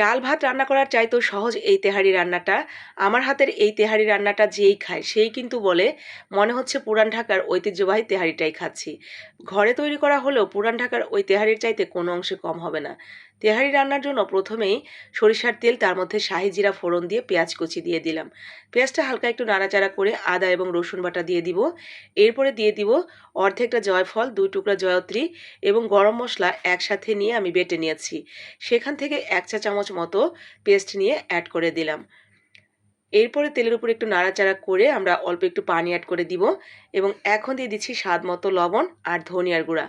ডাল ভাত রান্না করার চাইতেও সহজ এই তেহারি রান্নাটা। আমার হাতের এই তেহারি রান্নাটা যেই খায়, সেই কিন্তু বলে, মনে হচ্ছে পুরান ঢাকার ঐতিহ্যবাহী তেহারিটাই খাচ্ছি। ঘরে তৈরি করা হলেও পুরান ঢাকার ওই তেহারির চাইতে কোনো অংশে কম হবে না। তেহারি রান্নার জন্য প্রথমেই সরিষার তেল, তার মধ্যে শাহি জিরা ফোড়ন দিয়ে পেঁয়াজ কুচি দিয়ে দিলাম। পেঁয়াজটা হালকা একটু নাড়াচাড়া করে আদা এবং রসুন বাটা দিয়ে দিব। এরপরে দিয়ে দিব অর্ধেকটা জয়ফল, দুই টুকরা জয়ত্রী এবং গরম মশলা একসাথে নিয়ে আমি বেটে নিয়েছি। সেখান থেকে এক চা চামচ মতো পেস্ট নিয়ে অ্যাড করে দিলাম। এরপরে তেলের উপর একটু নাড়াচাড়া করে আমরা অল্প একটু পানি অ্যাড করে দিব এবং এখন দিয়ে দিচ্ছি স্বাদ মতো লবণ আর ধনিয়ার গুঁড়া।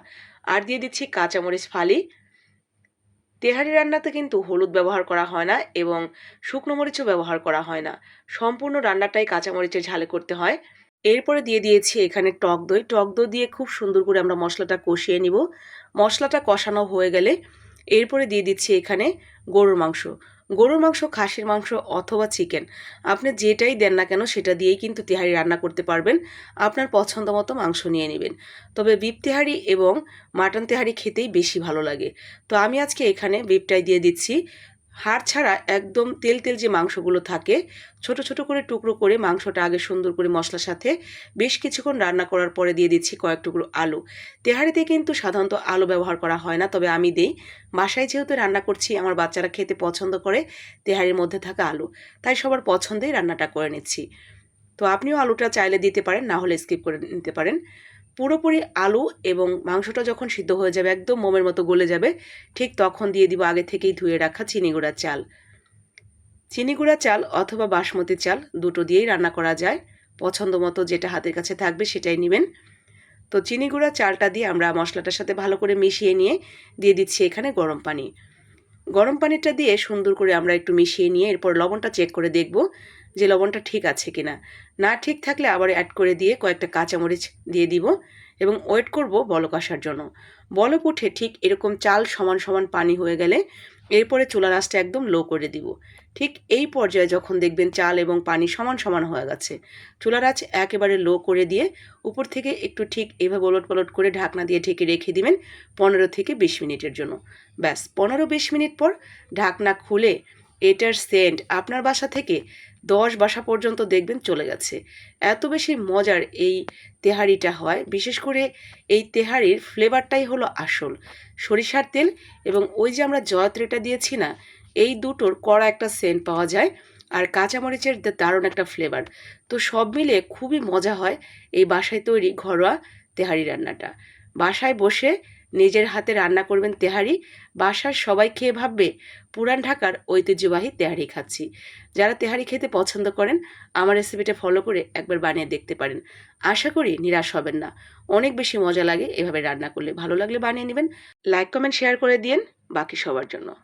আর দিয়ে দিচ্ছি কাঁচামরিচ ফালি। তেহারি রান্নাতে কিন্তু হলুদ ব্যবহার করা হয় না এবং শুকনো মরিচও ব্যবহার করা হয় না। সম্পূর্ণ রান্নাটাই কাঁচামরিচের ঝালে করতে হয়। এরপরে দিয়ে দিয়েছি এখানে টক দই। টক দই দিয়ে খুব সুন্দর করে আমরা মশলাটা কষিয়ে নিব। মশলাটা কষানো হয়ে গেলে এরপরে দিয়ে দিচ্ছি এখানে গরুর মাংস। গরুর মাংস, খাসির মাংস অথবা চিকেন আপনি যেটাই দেন না কেন, সেটা দিয়েই কিন্তু তিহারি রান্না করতে পারবেন। আপনার পছন্দ মতো মাংস নিয়ে নেবেন। তবে বিপ তেহারি এবং মাটন তেহারি খেতেই বেশি ভালো লাগে। তো আমি আজকে এখানে বিপটাই দিয়ে দিচ্ছি। হাড় ছাড়া একদম তেল তেল যে মাংসগুলো থাকে, ছোট ছোট করে টুকরো করে মাংসটা আগে সুন্দর করে মশলার সাথে বেশ কিছুক্ষণ রান্না করার পরে দিয়ে দিচ্ছি কয়েক টুকরো আলু। তেহারিতে কিন্তু সাধারণত আলু ব্যবহার করা হয় না, তবে আমি দিই। বাসায় যেহেতু রান্না করছি, আমার বাচ্চারা খেতে পছন্দ করে তেহারির মধ্যে থাকা আলু, তাই সবার পছন্দেই রান্নাটা করে নিচ্ছি। তো আপনিও আলুটা চাইলে দিতে পারেন, না হলে স্কিপ করে নিতে পারেন। পুরোপুরি আলু এবং মাংসটা যখন সিদ্ধ হয়ে যাবে, একদম মোমের মতো গলে যাবে, ঠিক তখন দিয়ে দিব আগে থেকেই ধুয়ে রাখা চিনি গুঁড়ার চাল। চিনি গুঁড়া চাল অথবা বাসমতি চাল দুটো দিয়েই রান্না করা যায়। পছন্দ মতো যেটা হাতের কাছে থাকবে সেটাই নেবেন। তো চিনি গুঁড়া চালটা দিয়ে আমরা মশলাটার সাথে ভালো করে মিশিয়ে নিয়ে দিয়ে দিচ্ছি এখানে গরম পানি। গরম পানিটা দিয়ে সুন্দর করে আমরা একটু মিশিয়ে নিয়ে এরপর লবণটা চেক করে দেখব যে লবণটা ঠিক আছে কিনা। না ঠিক থাকলে আবার অ্যাড করে দিয়ে কয়েকটা কাঁচামরিচ দিয়ে দিব এবং ওয়েট করব বলক আসার জন্য। বলক উঠে ঠিক এরকম চাল সমান সমান পানি হয়ে গেলে এরপরে চুলার আঁচটা একদম লো করে দিব। ঠিক এই পর্যায়ে যখন দেখবেন চাল এবং পানি সমান সমান হয়ে গেছে, চুলার আঁচ একেবারে লো করে দিয়ে উপর থেকে একটু ঠিক এভাবে ওলট পলট করে ঢাকনা দিয়ে ঢেকে রেখে দিবেন পনেরো থেকে বিশ মিনিটের জন্য। ব্যাস, পনেরো বিশ মিনিট পর ঢাকনা খুলে এটার সেন্ট আপনার বাসা থেকে দশ বাসা পর্যন্ত দেখবেন চলে গেছে। এত বেশি মজার এই তেহারিটা হয়, বিশেষ করে এই তেহারির ফ্লেভারটাই হলো আসল। সরিষার তেল এবং ওই যে আমরা জয়ত্রীটা দিয়েছি না, এই দুটোর কড়া একটা সেন্ট পাওয়া যায় আর কাঁচামরিচের দারুণ একটা ফ্লেভার। তো সব মিলে খুবই মজা হয় এই বাসায় তৈরি ঘরোয়া তেহারি রান্নাটা। বাসায় বসে নিজের হাতে রান্না করবেন তেহারি। বাসার সবাই খেয়ে ভাববে, পুরান ঢাকার ঐতিহ্যবাহী তেহারি খাচ্ছি। যারা তেহারি খেতে পছন্দ করেন, আমার রেসিপিটা ফলো করে একবার বানিয়ে দেখতে পারেন। আশা করি নিরাশ হবেন না। অনেক বেশি মজা লাগে এভাবে রান্না করলে। ভালো লাগলে বানিয়ে নেবেন। লাইক কমেন্ট শেয়ার করে দিন বাকি সবার জন্য।